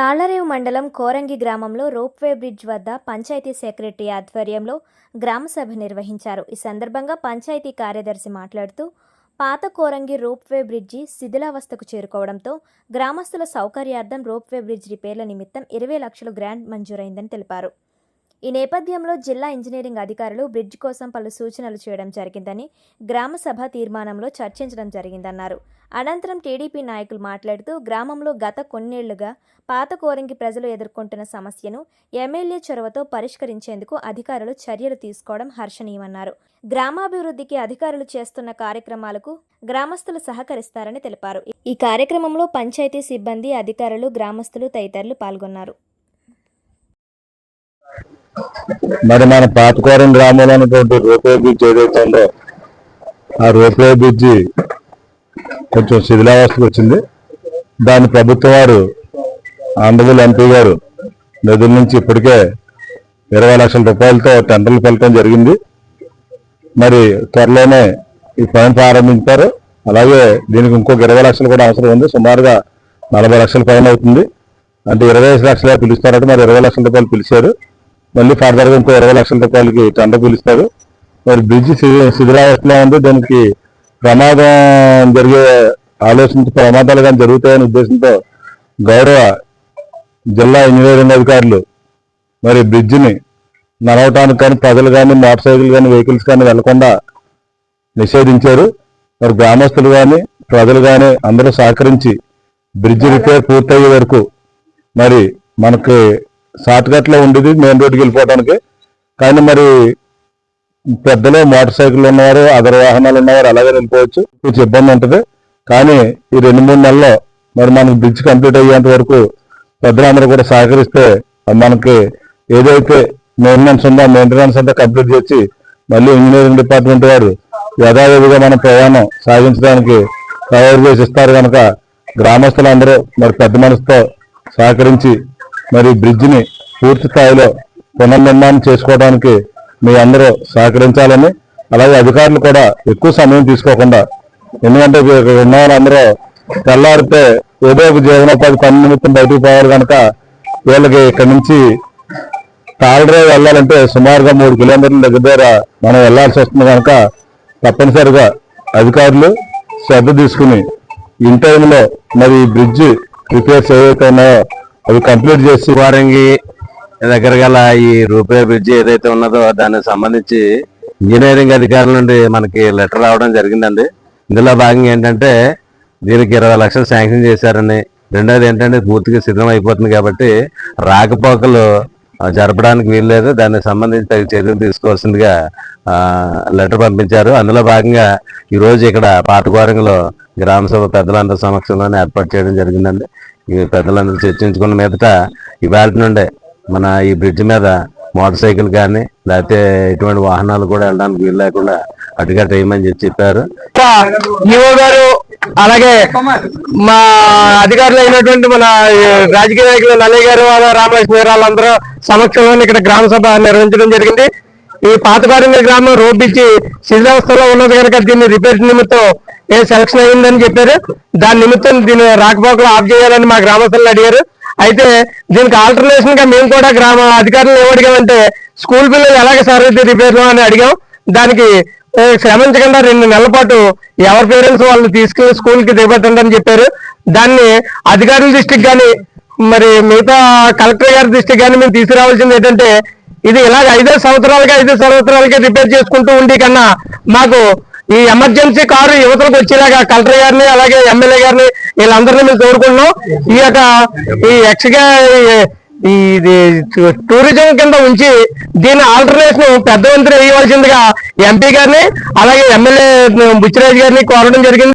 తాళ్ళరేవు మండలం కోరంగి గ్రామంలో ropeway bridge వద్ద పంచాయతీ సెక్రటరీ ఆధ్వర్యంలో గ్రామసభ నిర్వహించారు. ఈ సందర్భంగా పంచాయతీ కార్యదర్శి మాట్లాడుతూ పాత కోరంగి రోప్వే బ్రిడ్జి శిథిలావస్థకు చేరుకోవడంతో గ్రామస్తుల సౌకర్యార్థం రోప్వే బ్రిడ్జ్ రిపేర్ల నిమిత్తం ఇరవై లక్షలు గ్రాంట్ మంజూరైందని తెలిపారు. ఈ నేపథ్యంలో జిల్లా ఇంజనీరింగ్ అధికారులు బ్రిడ్జ్ కోసం పలు సూచనలు చేయడం జరిగిందని గ్రామ సభ తీర్మానంలో చర్చించడం జరిగిందన్నారు. అనంతరం టీడీపీ నాయకులు మాట్లాడుతూ గ్రామంలో గత కొన్నేళ్ళుగా పాత కోరంగి ప్రజలు ఎదుర్కొంటున్న సమస్యను ఎమ్మెల్యే చొరవతో పరిష్కరించేందుకు అధికారులు చర్యలు తీసుకోవడం హర్షణీయమన్నారు. గ్రామాభివృద్ధికి అధికారులు చేస్తున్న కార్యక్రమాలకు గ్రామస్తులు సహకరిస్తారని తెలిపారు. ఈ కార్యక్రమంలో పంచాయతీ సిబ్బంది అధికారులు గ్రామస్తులు తదితరులు పాల్గొన్నారు. మరి మన పాతకోరం గ్రామంలో ఉన్నటువంటి రోపే బ్రిడ్జ్ ఏదైతే ఉందో ఆ రోపే బ్రిడ్జి కొంచెం శిథిలావస్థకు వచ్చింది. దాన్ని ప్రభుత్వ వారు ఆంధ్రప్రదేశ్ ఎంపీ గారు నిధుల నుంచి ఇప్పటికే ఇరవై లక్షల రూపాయలతో టెండర్లు పిలవడం జరిగింది. మరి త్వరలోనే ఈ పని ప్రారంభించారు. అలాగే దీనికి ఇంకొక ఇరవై లక్షలు కూడా అవసరం ఉంది. సుమారుగా నలభై లక్షల పైన అవుతుంది. అంటే ఇరవై ఐదు లక్షలు పిలుస్తారంటే మరి ఇరవై లక్షల రూపాయలు పిలిచారు. మళ్ళీ ఫర్దర్గా ఇంకో ఇరవై లక్షల రూపాయలకి టెండర్ పిలుస్తారు. మరి బ్రిడ్జ్ శి- శిథిలావస్థలో ఉంది. దానికి ప్రమాదం జరిగే ఆలోచించి ప్రమాదాలు కానీ జరుగుతాయనే ఉద్దేశంతో గౌరవ జిల్లా ఇంజనీరింగ్ అధికారులు మరి బ్రిడ్జిని నడవటానికి కానీ ప్రజలు కానీ మోటార్ సైకిల్ కానీ వెహికల్స్ కానీ వెళ్ళకుండా నిషేధించారు. మరి గ్రామస్తులు కానీ ప్రజలు కానీ అందరూ సహకరించి బ్రిడ్జ్ రిపేర్ పూర్తయ్యే వరకు మరి మనకి షార్ట్ ఉండేది మెయిన్ రోడ్కి వెళ్ళిపోవడానికి. కానీ మరి పెద్దలు మోటార్ సైకిల్ ఉన్నవారు అదర్ వాహనాలు ఉన్నవారు అలాగే వెళ్ళిపోవచ్చు. కొంచెం ఇబ్బంది ఉంటుంది. కానీ ఈ రెండు మూడు నెలల్లో మరి మనకి బ్రిడ్జ్ కంప్లీట్ అయ్యేంత వరకు పెద్దలందరూ కూడా సహకరిస్తే మనకి ఏదైతే మెయింటెనెన్స్ ఉందో మెయింటెనెన్స్ అంతా కంప్లీట్ చేసి మళ్ళీ ఇంజనీరింగ్ డిపార్ట్మెంట్ వారు యథావిధిగా మన ప్రయాణం సాగించడానికి తయారు చేసి ఇస్తారు కనుక గ్రామస్తులందరూ మరి పెద్ద మనసుతో సహకరించి మరి బ్రిడ్జిని పూర్తి స్థాయిలో పునర్నిర్మాణం చేసుకోవడానికి మీ అందరూ సహకరించాలని అలాగే అధికారులు కూడా ఎక్కువ సమయం తీసుకోకుండా ఎందుకంటే ఉన్న వాళ్ళందరూ తెల్లారితే ఏదో ఒక జీవనోపాధి పని నిమిత్తం బయటకు పోవాలి కనుక వీళ్ళకి ఇక్కడ నుంచి తాళరాయి వెళ్ళాలంటే సుమారుగా మూడు కిలోమీటర్ల దగ్గర దగ్గర మనం వెళ్ళాల్సి వస్తుంది కనుక తప్పనిసరిగా అధికారులు శ్రద్ధ తీసుకుని ఇన్ టైంలో మరి ఈ బ్రిడ్జ్ రిపేర్స్ ఏవైతే ఉన్నాయో అవి కంప్లీట్ చేసి వారంగి దగ్గర గల ఈ రూపే బ్రిడ్జి ఏదైతే ఉన్నదో దానికి సంబంధించి ఇంజనీరింగ్ అధికారుల నుండి మనకి లెటర్ రావడం జరిగిందండి. ఇందులో భాగంగా ఏంటంటే దీనికి ఇరవై లక్షలు శాంక్షన్ చేశారని రెండోది ఏంటంటే పూర్తిగా సిద్ధం అయిపోతుంది కాబట్టి రాకపోకలు జరపడానికి వీల్లేదు. దానికి సంబంధించి తగిన చర్యలు తీసుకోవాల్సిందిగా లెటర్ పంపించారు. అందులో భాగంగా ఈరోజు ఇక్కడ పాతకోరంగలో గ్రామ సభ పెద్దలందరి సమక్షంలోనే ఏర్పాటు చేయడం జరిగిందండి. ఈ పెద్దలందరూ చర్చించుకున్న మీదట ఇవాళ నుండే మన ఈ బ్రిడ్జ్ మీద మోటార్ సైకిల్ కానీ లేకపోతే ఎటువంటి వాహనాలు కూడా వెళ్ళడానికి వీలు లేకుండా అటుగా వేయమని చెప్పి చెప్పారు. గారు అలాగే మా అధికారులు అయినటువంటి మన రాజకీయ నాయకులు నల్లయ్య గారు వాళ్ళ రామలక్ష్మి గారు వాళ్ళందరూ సమక్షంలో ఇక్కడ గ్రామ సభ నిర్వహించడం జరిగింది. ఈ పాతకారంగా గ్రామం రోడ్డు ఇచ్చి శిథిలావస్థలో ఉన్నది కనుక దీన్ని రిపేర్ నిమిత్తం ఏ సెలక్షన్ అయిందని చెప్పారు. దాని నిమిత్తం దీన్ని రాకపోకలు ఆఫ్ చేయాలని మా గ్రామస్తులు అడిగారు. అయితే దీనికి ఆల్టర్నేషన్గా మేము కూడా గ్రామ అధికారులు ఏమడిగామంటే స్కూల్ పిల్లలు ఎలాగ సరిద్ది రిపేర్లు అని అడిగాం. దానికి క్షమించకుండా శ్రమించకుండా రెండు నెలల పాటు ఎవరి పేరెంట్స్ వాళ్ళు తీసుకుని స్కూల్కి దిగబెట్టండి అని చెప్పారు. దాన్ని అధికారుల దృష్టికి కానీ మరి మిగతా కలెక్టర్ గారి దృష్టికి కానీ మేము తీసుకురావాల్సింది ఏంటంటే ఇది ఇలాగ ఐదో సంవత్సరాలుగా ఐదో సంవత్సరాలకి రిపేర్ చేసుకుంటూ ఉండి కన్నా మాకు ఈ ఎమర్జెన్సీ కారు యువతలకు వచ్చేలాగా కలెక్టర్ గారిని అలాగే ఎమ్మెల్యే గారిని వీళ్ళందరినీ మేము కోరుకుంటున్నాం ఈ యొక్క ఈ ఎక్స్గా ఈ ఇది టూరిజం కింద ఉంచి దీని ఆల్టర్నేషన్ పెద్ద వంతులు వేయవలసిందిగా ఎంపీ గారిని అలాగే ఎమ్మెల్యే బుచ్చిరాజు గారిని కోరడం జరిగింది.